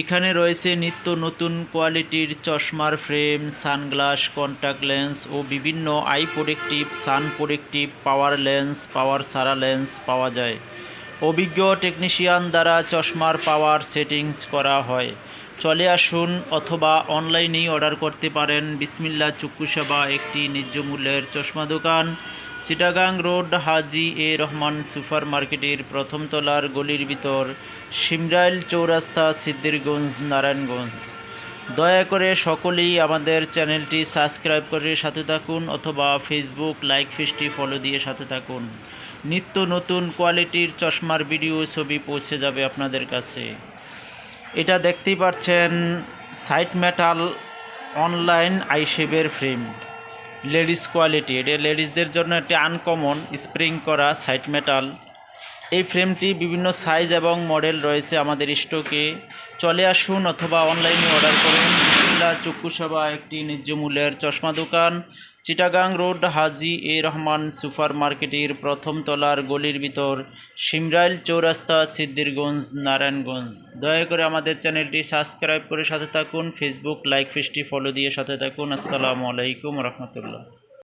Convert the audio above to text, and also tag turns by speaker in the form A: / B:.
A: এখানে রয়েছে নিত্য নতুন কোয়ালিটির চশমার ফ্রেম, সানগ্লাস কন্ট্যাক্ট লেন্স ও বিভিন্ন eye protective sun protective power lens power সারা লেন্স পাওয়া যায়। অভিজ্ঞ টেকনিশিয়ান দ্বারা চশমার পাওয়ার সেটিংস করা হয়। চলে আসুন অথবা অনলাইনেই অর্ডার করতে পারেন। বিসমিল্লা চক্ষু সেবা একটি ন্যায্য মূল্যের চশমা দোকান। Chittagong road Haji A Rahman super মার্কেটের প্রথম তলার গলির ভিতর সিমরাইল চৌরাস্তা সিদ্দিরগঞ্জ নারায়ণগঞ্জ। দয়া করে সকলেই আমাদের চ্যানেলটি সাবস্ক্রাইব করে সাথে থাকুন অথবা ফেসবুক লাইক ফেসটি ফলো দিয়ে সাথে থাকুন। নিত্য নতুন কোয়ালিটির চশমার ভিডিও ছবি পৌঁছে যাবে আপনাদের কাছে। এটা দেখতেই পাচ্ছেন, সাইট মেটাল অনলাইন আইশেবের ফ্রেম লেডিস কোয়ালিটি, এটা লেডিসদের জন্য একটি আনকমন স্প্রিং করা সাইট মেটাল এই ফ্রেমটি বিভিন্ন সাইজ এবং মডেল রয়েছে আমাদের স্টকে চলে আসুন অথবা অনলাইনে অর্ডার করুন। বিসমিল্লাহ চক্ষুসেবা একটি ন্যায্য মূল্যের চশমা দোকান। Chittagong road, Haji A Rahman super মার্কেটের প্রথম তলার গলির ভিতর, সিমরাইল চৌরাস্তা সিদ্দিরগঞ্জ নারায়ণগঞ্জ। দয়া করে আমাদের চ্যানেলটি সাবস্ক্রাইব করে সাথে থাকুন ফেসবুক লাইক পেজটি ফলো দিয়ে সাথে থাকুন। আসসালামু আলাইকুম রহমতুল্লাহ।